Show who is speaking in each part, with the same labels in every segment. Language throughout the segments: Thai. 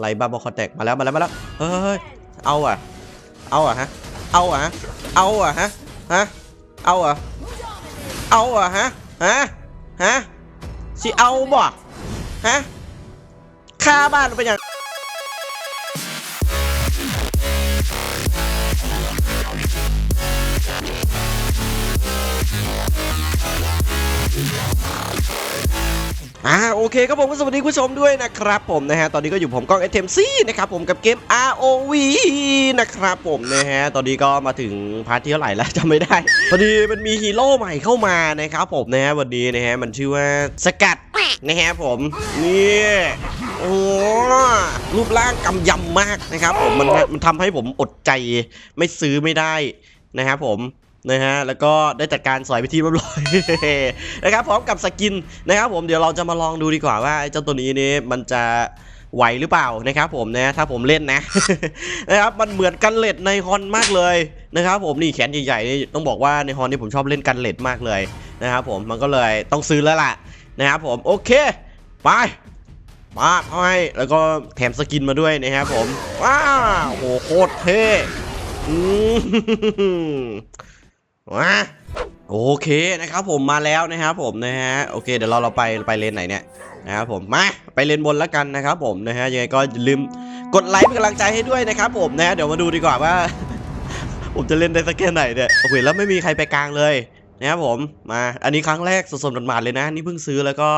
Speaker 1: ไลด์บับเบิลคอนแตกมาแล้วมาแล้วมาแล้วเฮ้ยเอาอะเอาอะฮะเอาอะฮะเอาอะฮะฮะเอาอะเอาอะฮะฮะฮะสิเอาบ่ฮะฆ่าบ้านเป็นอย่าง อ่าโอเคครับผมก็สวัสดีคุณผู้ชมด้วยนะครับผมนะฮะตอนนี้ก็อยู่ผมกล้อง STMC นะครับผมกับเกม ROV นะครับผมนะฮะตอนนี้ก็มาถึงพาร์ทที่เท่าไหร่แล้วจำไม่ได้พอดีมันมีฮีโร่ใหม่เข้ามานะครับผมนะฮะวันนี้นะฮะมันชื่อว่าสกัดนะฮะผมนี่โอ้รูปร่างกำยำมากนะครับผมมันมันทำให้ผมอดใจไม่ซื้อไม่ได้นะครับผม นะฮะแล้วก็ได้จัดการสอยไปที่เรียบร้อยนะครับพร้อมกับสกินนะครับผมเดี๋ยวเราจะมาลองดูดีกว่าว่าเจ้าตัวนี้นี่มันจะไหวหรือเปล่านะครับผมนะถ้าผมเล่นนะนะครับมันเหมือนกันเล็ดในฮอนมากเลยนะครับผมนี่แขนใหญ่ๆนี่ต้องบอกว่าในฮอนนี่ผมชอบเล่นกันเล็ดมากเลยนะครับผมมันก็เลยต้องซื้อแล้วล่ะนะครับผมโอเคไปมาให้แล้วก็แถมสกินมาด้วยนะครับผมว้าวโอ้โหโคตรเท่ อืมาโอเคนะครับผมมาแล้วนะครับผมนะฮะโอเคเดี๋ยวเราเราไปไปเลนไหนเนี่ยนะครับผมมาไปเลนบนแล้วกันนะครับผมนะฮะยังไงก็อย่าลืมกดไลค์เป็นกำลังใจให้ด้วยนะครับผมนะฮะเดี๋ยวมาดูดีกว่าว่า ผมจะเล่นได้สักแค่ไหนเนี่ยโอเคแล้วไม่มีใครไปกลางเลยนะครับผมมาอันนี้ครั้งแรกสดๆหมาดๆเลยนะ นี่เพิ่งซื้อแล้วก็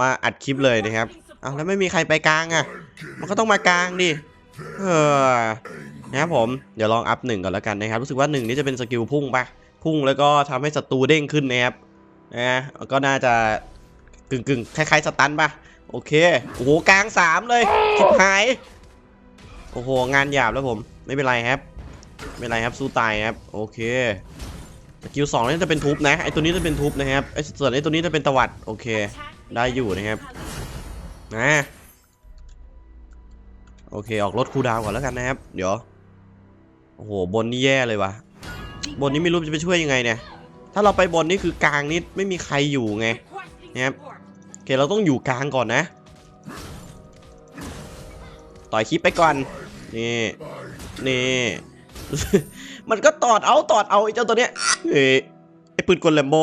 Speaker 1: มาอัดคลิปเลยนะครับเอาแล้วไม่มีใครไปกลางอะ มันก็ต้องมากลางดิเออ นะครับผมเดี๋ยวลองอัพหนึ่งก่อนแล้วกันนะครับรู้สึกว่าหนึ่งนี้จะเป็นสกิลพุ่งปะพุ่งแล้วก็ทำให้ศัตรูเด้งขึ้นนะครับนะก็น่าจะกึ่งกึ่งๆคล้ายๆสตันปะโอเคโอ้โหกลางสามเลยชิบหายโอ้โหงานหยาบแล้วผมไม่เป็นไรครับไม่เป็นไรครับสู้ตายครับโอเคสกิลสองนี่จะเป็นทุบนะไอตัวนี้จะเป็นทุบนะครับไอส่วนไอตัวนี้จะเป็นตวัดโอเค ได้อยู่นะครับนะโอเค ออกรถคูดาวก่อนแล้วกันนะครับ เดี๋ยว โอ้โหบนนี่แย่เลยวะบนนี้ไม่รู้จะไปช่วยยังไงเนี่ย ถ้าเราไปบนนี่คือกลางนี่ไม่มีใครอยู่ไงนะครับโอเคเราต้องอยู่กลางก่อนนะ ต่อยคลิปไปก่อน นี่ นี่ มันก็ตอดเอาตอดเอาไอ้เจ้าตัวเนี้ยเฮ้ยไอ้ปืนกลแลมโบ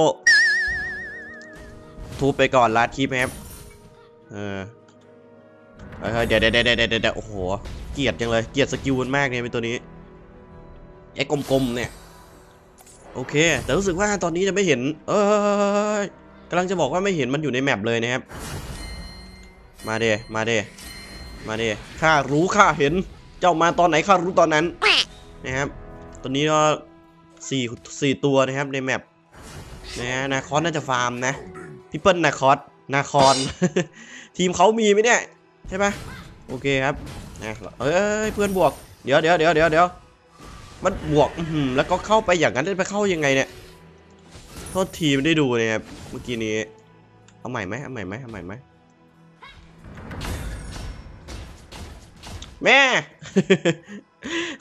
Speaker 1: ทุบไปก่อนลาดคลิปครับเออเดี๋ยวเดี๋ยวเดี๋ยวเดี๋ยวเดี๋ยวโอ้โห เกียดจังเลย เกียดสกิลมันมากเนี่ยเป็นตัวนี้ ไอ้กลมๆเนี่ย โอเค แต่รู้สึกว่าตอนนี้จะไม่เห็น เอยกำลังจะบอกว่าไม่เห็นมันอยู่ในแมปเลยนะครับ มาเดมาเดมาเดข้ารู้ข้าเห็น เจ้ามาตอนไหนข้ารู้ตอนนั้นนะครับตัวนี้ก็สี่สี่ตัวนะครับในแมปนะฮะนาคอนน่าจะฟาร์มนะพี่เปิ้ลนาคอสนาคอนทีมเขามีไหมเนี่ย ใช่ปะโอเคครับนะเอ้ยเพื่อนบวก เดี๋ยวเดี๋ยวเดี๋ยวเดี๋ยวเดี๋ยว มันบวกอืแล้วก็เข้าไปอย่างนั้นได้ไปเข้ายังไงเนี่ยโทษทีไม่ได้ดูเนี่ยเมื่อกี้นี้เอาใหม่ไหมเอาใหม่ไหมเอาใหม่ไหมแม่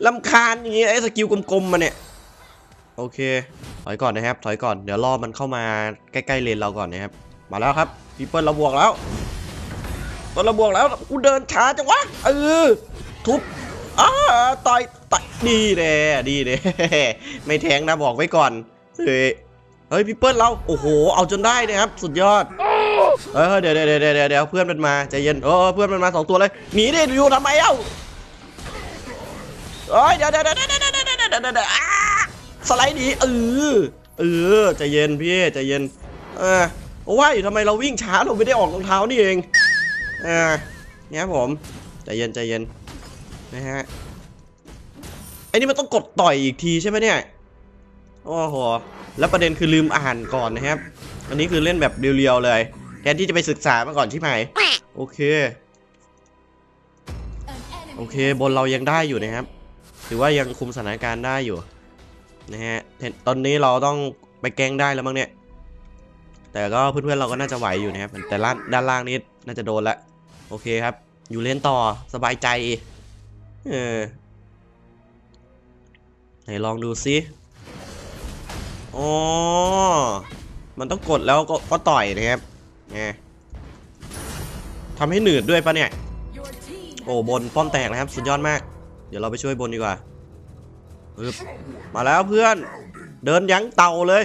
Speaker 1: ลำคาญอย่างงี้ไอ้สกิลกลมๆมาเนี่ยโอเค ถอยก่อนนะครับ ถอยก่อน เดี๋ยวรอมันเข้ามาใกล้ๆเลนเราก่อนนะครับ มาแล้วครับพีเปิลเราบวกแล้วตอนเราบวกแล้วกูเดินช้าจังวะเออทุบอ้าต่อยต่อย ดีเน่ดีเน่ไม่แทงนะบอกไว้ก่อน เฮ้ยเฮ้ยพี่เปิ้ลเราโอ้โห เอาจนได้นะครับ สุดยอดเออเดี๋ยวเดี๋ยวเดี๋ยวเดี๋ยวเพื่อนมันมาใจเย็นโอ้เพื่อนมันมาสองตัวเลยหนีดิอยู่ทำไมเอ้าเฮ้ยเดี๋ยวเดี๋ยวเดี๋ยวเดี๋ยวเดี๋ยวเดี๋ยวเดี๋ยวสไลด์หนีเออเออใจเย็นพี่ใจเย็นเออว่าอยู่ทำไมเราวิ่งช้าเราไม่ได้ออกรองเท้านี่เองอ่าเนี่ยผมใจเย็นใจเย็นนะฮะ อ้นี่มันต้องกดต่อยอีกทีใช่ไหมเนี่ย โอ้โห แล้วประเด็นคือลืมอ่านก่อนนะครับ อันนี้คือเล่นแบบเรียวๆเลย แทนที่จะไปศึกษามาก่อนใช่ไหมโอเค โอเค บนเรายังได้อยู่นะครับ ถือว่ายังคุมสถานการณ์ได้อยู่ นะฮะ ตอนนี้เราต้องไปแกงได้แล้วมั้งเนี่ย แต่ก็เพื่อนๆเราก็น่าจะไหวอยู่นะครับ แต่ล่างด้านล่างนี้น่าจะโดนละ โอเคครับ อยู่เล่นต่อ สบายใจ เออ ไหนลองดูซิอ๋อ มันต้องกดแล้วก็ก็ต่อยนะครับไงทำให้หนืดด้วยปะเนี่ย โอ้บนป้อมแตกนะครับ สุดยอดมาก เดี๋ยวเราไปช่วยบนดีกว่าบมาแล้วเพื่อน เดินยั้งเต่าเลย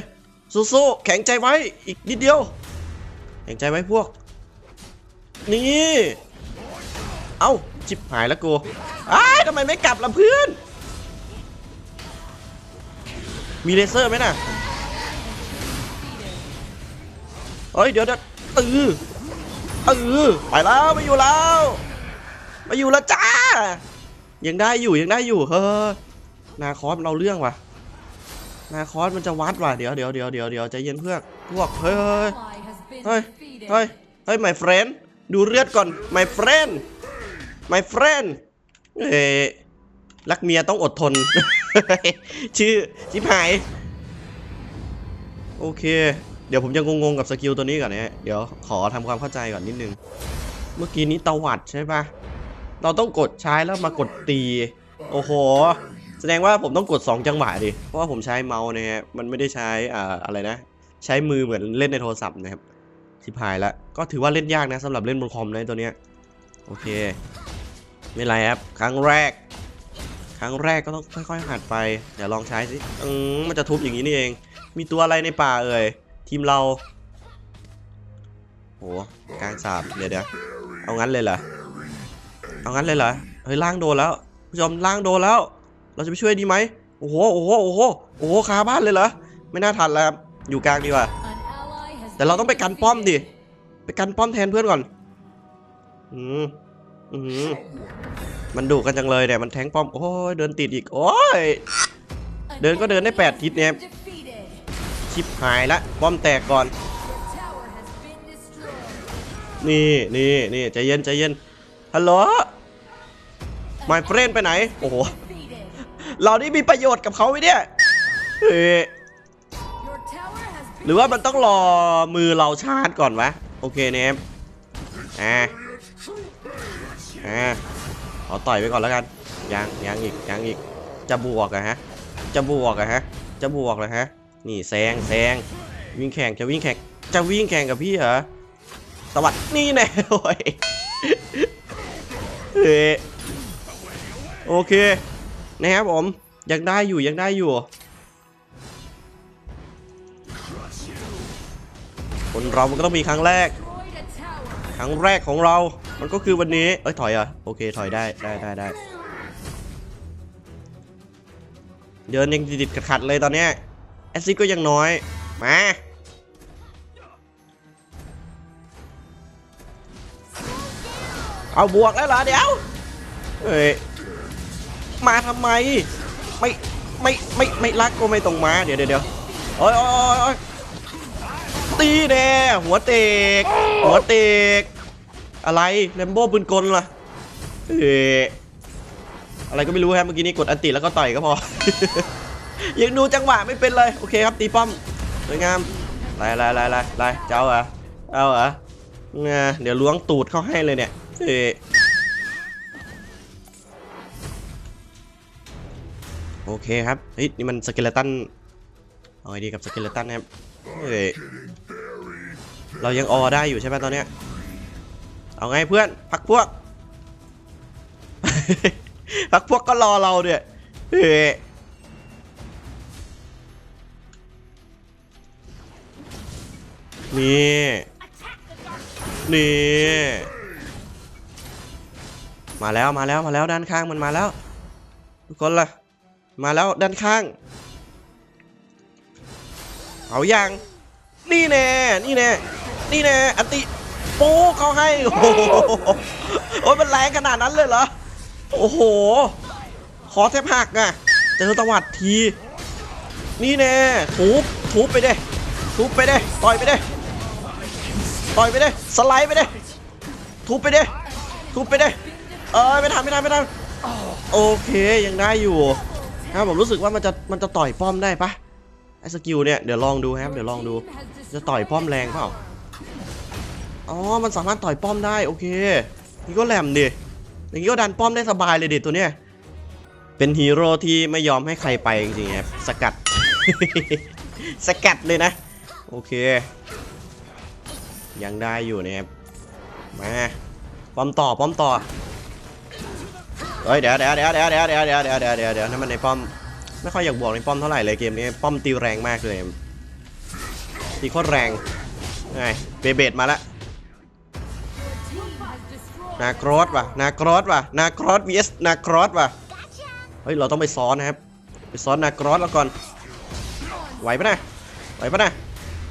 Speaker 1: สู้ๆ แข็งใจไว้ อีกนิดเดียว แข็งใจไว้พวก นี่ เอ้าจิบหายแล้วกูอ้าทำไมไม่กลับล่ะเพื่อน มีเลเซอร์ไหมน่ะเฮ้ยเดี๋ยวเดี๋ยวเออเออไปแล้วไม่อยู่แล้วไม่อยู่แล้วจ้า ยังได้อยู่ยังได้อยู่เฮ้ยนาคอสมันเอาเรื่องว่ะนาคอสมันจะวัดว่ะเดี๋ยวเดี๋ยวเดี๋ยวเดี๋ยวเดี๋ยวใจเย็นเพื่อนพวกเฮ้ยเฮ้ยเฮ้ยเฮ้ย my friend ดูเลือดก่อน my friend my friend เอ้ รักเมียต้องอดทน ชื่อชิบหาย โอเค เดี๋ยวผมจะงงๆกับสกิลตัวนี้ก่อนนะฮะเดี๋ยวขอทำความเข้าใจก่อนนิดนึง เมื่อกี้นี้ตวัดใช่ปะเราต้องกดใช้แล้วมากดตี โอ้โห แสดงว่าผมต้องกด 2 จังหวะดิ เพราะว่าผมใช้เมาส์นะฮะ มันไม่ได้ใช้อ่าอะไรนะ ใช้มือเหมือนเล่นในโทรศัพท์นะครับชิบหายล้วก็ถือว่าเล่นยากนะสำหรับเล่นบนคอมนะตัวเนี้ย โอเค ไม่เป็นไรครับ ครั้งแรก ครั้งแรกก็ต้องค่อยๆหัดไป เดี๋ยวลองใช้สิอืมมันจะทุบอย่างนี้นี่เอง มีตัวอะไรในป่าเอ่ย ทีมเรา โหกลางสามเดี๋ยวเดี๋ยวเอางั้นเลยเหรอ เอางั้นเลยเหรอ เฮ้ยล่างโดนแล้วผู้ชมล่างโดนแล้ว เราจะไปช่วยดีไหมโอ้โห โอ้โห โอ้โห โอ้โห คาบ้านเลยเหรอ ไม่น่าทันแล้วครับ อยู่กลางดีกว่า แต่เราต้องไปกันป้อมดิ ไปกันป้อมแทนเพื่อนก่อน อืม อืม มันดุกันจังเลยเนี่ยมันแทงป้อมโอ้ยเดินติดอีกโอ้ยเดินก็เดินได้แปดทิศเนี่ยชิบหายละป้อมแตกก่อน นี่นี่นี่ใจเย็นใจเย็นฮัลโหล my friend ไปไหน โอ้โหเรานี่มีประโยชน์กับเขาไหมเนี่ยเฮ้ยหรือว่ามันต้องรอมือเราชาร์จก่อนวะ โอเคเนมอ่า อ่าขอต่อยไปก่อนแล้วกัน ยังยังอีกยังอีก จะบวกอะฮะ จะบวกอะฮะ จะบวกเลยฮะ นี่แซงแซงวิ่งแข่งจะวิ่งแข่งจะวิ่งแข่งกับพี่เหรอสวัสดีนี่แน่โอ้ยเฮ้ยโอเค นะครับผมยังได้อยู่ยังได้อยู่ คนเรามันก็ต้องมีครั้งแรก ครั้งแรกของเรา มันก็คือวันนี้ เอ้ยถอยเหรอะโอเคถอยได้ได้ได้ได้เดินยังติดขัดเลยตอนเนี้ยแอสซิดก็ยังน้อย มาเอาบวกแล้วเหรอเดี๋ยวเฮ้ยมาทำไม ไม่ไม่ไม่ไม่รักก็ไม่ต้องมาเดี๋ยวเดี๋ยวเดี๋ยวโอ้ยโอ้ยโอ้ยโอ้ยตีแน่หัวเตก หัวเตก อะไรแลมโบ้ปืนกลล่ะเฮ้ยอะไรก็ไม่รู้ครับเมื่อกี้นี้กดอันติแล้วก็ต่อยก็พอ ยังดูจังหวะไม่เป็นเลย โอเคครับตีป้อมสวยงามไล่ไล่ไล่ไล่ไล่เจ้าเหรอเอาเหรอเนี่ยเดี๋ยวล้วงตูดเข้าให้เลยเนี่ยเฮ้ยโอเคครับเฮ้ยนี่มันสเกเลตันเอาไงดีกับสเกเลตันครับเฮ้ยเรายังออได้อยู่ใช่ไหมตอนเนี้ย เอาไงเพื่อนพักพวก พักพวกก็รอเราเนี่ยเฮ้นี่นี่มาแล้วมาแล้วมาแล้วด้านข้างมันมาแล้วทุกคนล่ะมาแล้วด้านข้าง เอาอย่างนี่แน่นี่แน่นี่แน่อันติ โป้เขาให้ โอ้โหโอ้ยมันแรงขนาดนั้นเลยเหรอ โอ้โห ขอแทบหักอะ เจอตวัดที นี่แน่ทุบทุบไปเด้ทุบไปเด้ต่อยไปเด้ต่อยไปเด้สไลด์ไปเด้ทุบไปเด้ทุบไปเด้เออไม่ทันไม่ทันไม่ทันโอเคยังได้อยู่ครับผมรู้สึกว่ามันจะมันจะต่อยป้อมได้ปะไอ้สกิลเนี่ยเดี๋ยวลองดูครับเดี๋ยวลองดู จะต่อยป้อมแรงเปล่า อ๋อ มันสามารถต่อยป้อมได้โอเค นี่ก็แหลมดิ อย่างนี้ก็ดันป้อมได้สบายเลยดิตัวเนี้ย เป็นฮีโร่ที่ไม่ยอมให้ใครไปจริงๆครับ สกัด สกัดเลยนะ โอเค ยังได้อยู่นะครับ มาป้อมต่อป้อมต่อเอ้ยเดี๋ยวเดี๋ยวเดี๋ยวเดี๋ยวเดี๋ยวเดี๋ยวเดี๋ยวเดี๋ยวเดี๋ยวเดี๋ยวเดี๋ยวนั่นมันในป้อม ไม่ค่อยอยากบวกในป้อมเท่าไหร่เลยเกมนี้ป้อมตีแรงมากเลยตีโคตรแรงไงเบเบดมาละ นากรอสว่ะนากรอสว่ะนากรอส vs นากรอสว่ะเฮ้ยเราต้องไปซ้อนนะครับ ไปซ้อนนากรอสแล้วก่อนไหวปะนะไหวปะนะ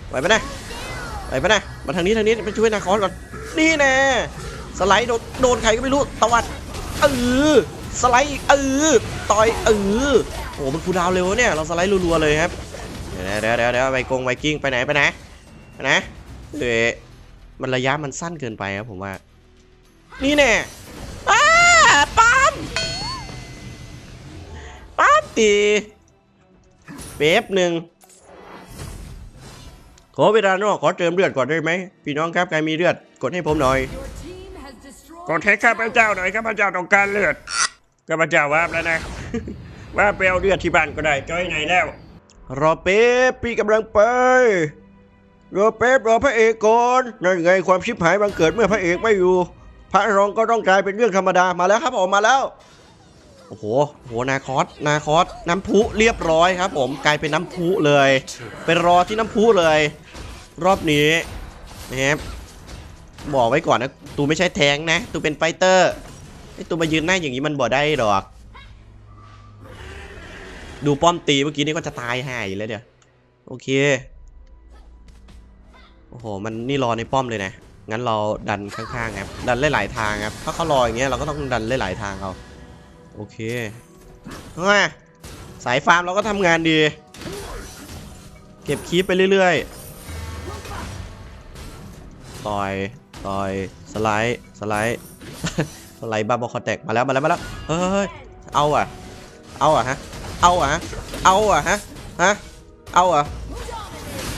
Speaker 1: ไหวปะนะไหวปะนะมาทางนี้ทางนี้ไปช่วยนากรอสก่อนนี่แน่สไลด์โดนโดนใครก็ไม่รู้ตวัดเออสไลด์เออต่อยเออโอ้โหมันคูดาวเร็วเนี่ยเราสไลด์รัวๆเลยครับเดี๋ยวเดี๋ยวเดี๋ยวเดี๋ยวไปกงไวกิ้งไปไหนไปไหนไปไหนเอ้ยมันระยะมันสั้นเกินไปครับผมว่า นี่แน่อ้าปั๊มปั๊มตีเป๊บหนึ่งขอเวลานอกขอเติมเลือดก่อนได้ไหมพี่น้องครับใครมีเลือดกดให้ผมหน่อย
Speaker 2: กดให้ข้าพเจ้าหน่อยข้าพเจ้าต้องการเลือดข้าพเจ้าวาบแล้วนะว่าไปเอาเลือดที่บ้านก็ได้จ้อยไหนแล้ว
Speaker 1: รอเป๊บพี่กำลังไปรอเป๊บรอพระเอกก่อนนั่นไงความชิบหายบังเกิดเมื่อพระเอกไม่อยู่ พระรองก็ต้องกลายเป็นเรื่องธรรมดามาแล้วครับออกมาแล้วโอ้โหโอ้โหนาคอสนาคอสน้ำพุเรียบร้อยครับ ผมกลายเป็นน้ำพุเลย เป็นรอที่น้ำพุเลย รอบนี้นะครับบอกไว้ก่อนนะตูไม่ใช่แทงนะตูเป็นไฟเตอร์ไอตูมายืนหน้าอย่างนี้มันบ่ได้หรอก ดูป้อมตีเมื่อกี้นี่ก็จะตายห่าอยู่แล้วเดี๋ยวโอเคโอ้โหมันนี่รอในป้อมเลยนะ งั้นเราดันข้างๆครับ ดันหลายๆทางครับ ถ้าเขารออย่างเงี้ยเราก็ต้องดันหลายๆทางเอา โอเคมาสายฟาร์มเราก็ทำงานดี เก็บคีปไปเรื่อยๆ ต่อย ต่อย สไลด์ สไลด์ สไลด์บาบอคอแตกมาแล้วมาแล้วมาแล้ว เฮ้ย เอาอะ เอาอะฮะ เอาอะฮะ เอาอะฮะ ฮะ เอาอะ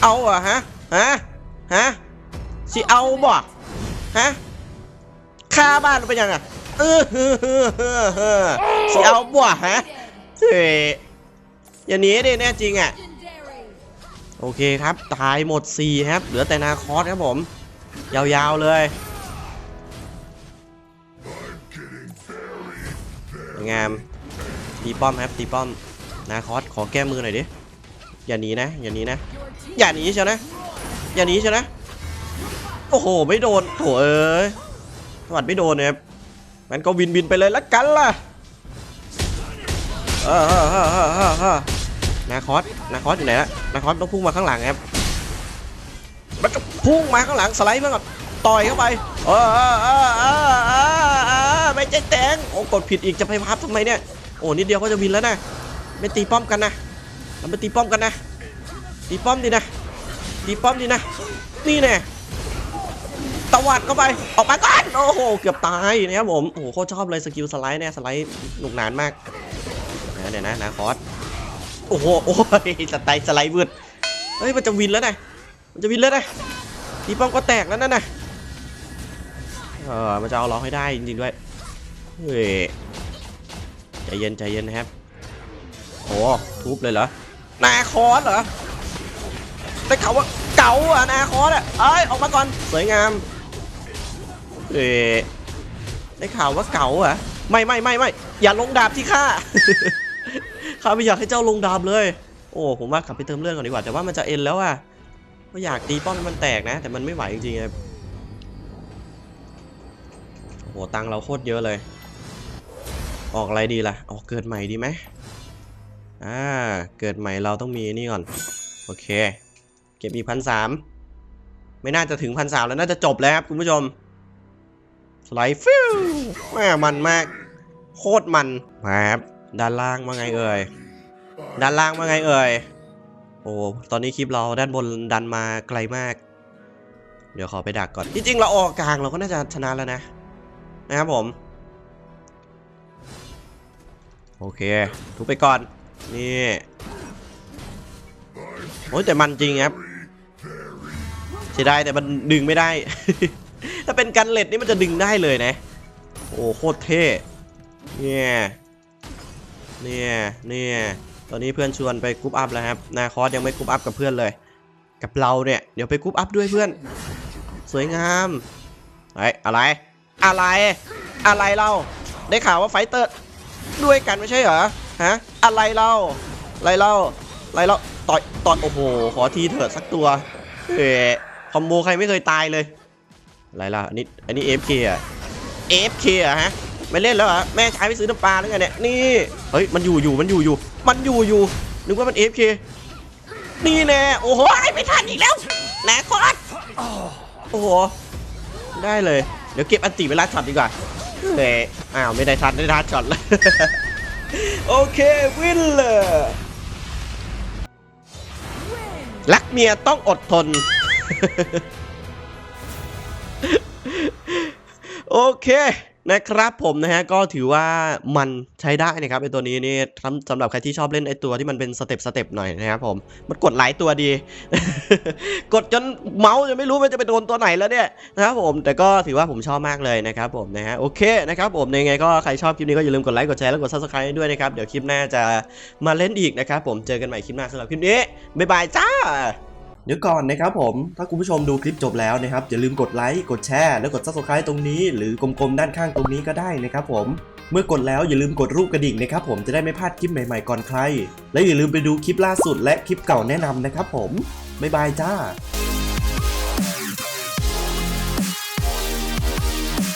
Speaker 1: เอาอะฮะ ฮะ ฮะ สิเอาบ่ฮะค่าบ้านเป็นยังไงเออเฮอเฮอเฮอเฮอสิเอาบ่ฮะเฮ้ยอย่าหนีดิแน่จริงอะโอเคครับ ตายหมด 4 ครับ เหลือแต่นาคอสครับผม ยาวๆเลยสวยงามตีป้อมครับตีป้อม นาคอสขอแก้มือหน่อยดิ อย่าหนีนะ อย่าหนีนะ อย่าหนีเชียวนะ อย่าหนีเชียวนะ โอ้โห ไม่โดนโถเอ้ยสวัดไม่โดนเนะครับมันก็วินวินไปเลยละกันล่ะเออเออเออเอเออเอนาคอสนาคอสอยู่ไหนละนาคอสต้องพุ่งมาข้างหลังครับมันจะพุ่งมาข้างหลังสไลด์มาก่อนต่อยเข้าไปเออเออเออเออเออเออไม่ใช่แตงโอ้กดผิดอีกจะไปพับทำไมเนี่ยโอ้นิดเดียวก็จะวินแล้วนะไม่ตีป้อมกันนะเราไปตีป้อมกันนะตีป้อมดีนะตีป้อมดีนะนี่แน่ ตวัดเข้าไป ออกมาก่อน โอ้โห เกือบตายนะครับผม โอ้โหโคตรชอบเลยสกิลสไลด์เนี่ยสไลด์หนุกหนานมากเดี๋ยวนะนาคอสโอ้โห โอ้ยสไตล์สไลด์วืดเฮ้ย มันจะวินแล้วนะมันจะวินแล้วนะตีป้อมก็แตกแล้วนั่นนะเออ มันจะเอาเราให้ได้จริงๆด้วย เฮ้ย ใจเย็นใจเย็นนะครับ โอ้ทุบเลยเหรอ นาคอสเหรอได้ข่าว่าเก๋าอะนาคอสอะเอ้ย ออกมาก่อน สวยงาม เอ๊ะได้ข่าวว่าเก๋าอะไม่ไม่ไม่ไม่อย่าลงดาบที่ข้าข้าไม่อยากให้เจ้าลงดาบเลย โอ้ผมว่ากลับไปเติมเลือดก่อนดีกว่าแต่ว่ามันจะเอ็นแล้วอะก็อยากตีป้อมมันแตกนะ แต่มันไม่ไหวจริงๆครับโอ้โหตังเราโคตรเยอะเลย ออกอะไรดีล่ะออกเกิดใหม่ดีไหมอ่าเกิดใหม่เราต้องมีนี่ก่อนโอเค เก็บอีกพันสามไม่น่าจะถึงพันสามแล้วน่าจะจบแล้วครับคุณผู้ชม สไลด์ฟิวแม่มันมาก โคตรมันมาครับด้านล่างว่าไงเอ่ยด้านล่างว่าไงเอ่ยโอ้ตอนนี้คลิปเราด้านบนดันมาไกลมาก เดี๋ยวขอไปดักก่อน จริงๆ เราออกกลางเราก็น่าจะชนะแล้วนะ นะครับผม โอเคทุบไปก่อน นี่โอ้แต่มันจริงครับเสียดายแต่มันดึงไม่ได้ ถ้าเป็นกันเล็ดนี่มันจะดึงได้เลยนะ โอ้โคตรเท่ เนี่ย เนี่ย เนี่ย ตอนนี้เพื่อนชวนไปกรุ๊ปอัพแล้วครับ นาคอสยังไม่กรุ๊ปอัพกับเพื่อนเลย กับเราเนี่ย เดี๋ยวไปกรุ๊ปอัพด้วยเพื่อน สวยงามไอ้อะไร อะไร อะไรเรา ได้ข่าวว่าไฟเตอร์ด้วยกันไม่ใช่เหรอ ฮะ อะไรเล่าอะไรเล่าอะไรเล่าต่อย ต่อย โอ้โห ขอทีเถิดสักตัว เออคอมโบใครไม่เคยตายเลย อะไรล่ะอันนี้อันนี้ AFK อะ AFK อะฮะไม่เล่นแล้วเหรอแม่ใช้ไปซื้อน้ำปลาหรือไงเนี่ยนี่เฮ้ยมันอยู่อยู่มันอยู่อยู่มันอยู่อยู่นึกว่ามัน AFK นี่แน่โอ้โหไม่ทันอีกแล้วแหลกคอร์โอ้โหได้เลย เดี๋ยวเก็บอันติเวลาช็อตดีกว่าเฮ้ยอ้าวไม่ได้ทันไม่ได้ทันช็อตเลยโอเควินเลยรักเมียต้องอดทน โอเคนะครับผมนะฮะก็ถือว่ามันใช้ได้นะครับไอตัวนี้นี่สำสำหรับใครที่ชอบเล่นไอตัวที่มันเป็นสเต็ปสเต็ปหน่อยนะครับผมมันกดหลายตัวดี กดจนเมาส์จะไม่รู้มันจะไปโดนตัวไหนแล้วเนี่ยนะครับผมแต่ก็ถือว่าผมชอบมากเลยนะครับผมนะฮะโอเคนะครับผมยังไงก็ใครชอบคลิปนี้ก็อย่าลืมกดไลค์กดแชร์และกด subscribe ด้วยนะครับเดี๋ยวคลิปหน้าจะมาเล่นอีกนะครับผมเจอกันใหม่คลิปหน้าสำหรับคลิปนี้บ๊ายบายจ้า เดี๋ยวก่อนนะครับผม ถ้าคุณผู้ชมดูคลิปจบแล้วนะครับ อย่าลืมกดไลค์ กดแชร์ แล้วกด subscribe ตรงนี้ หรือกลมๆ ด้านข้างตรงนี้ก็ได้นะครับผม เมื่อกดแล้วอย่าลืมกดรูปกระดิ่งนะครับผม จะได้ไม่พลาดคลิปใหม่ๆ ก่อนใคร และอย่าลืมไปดูคลิปล่าสุดและคลิปเก่าแนะนำนะครับผม บ๊ายบายจ้า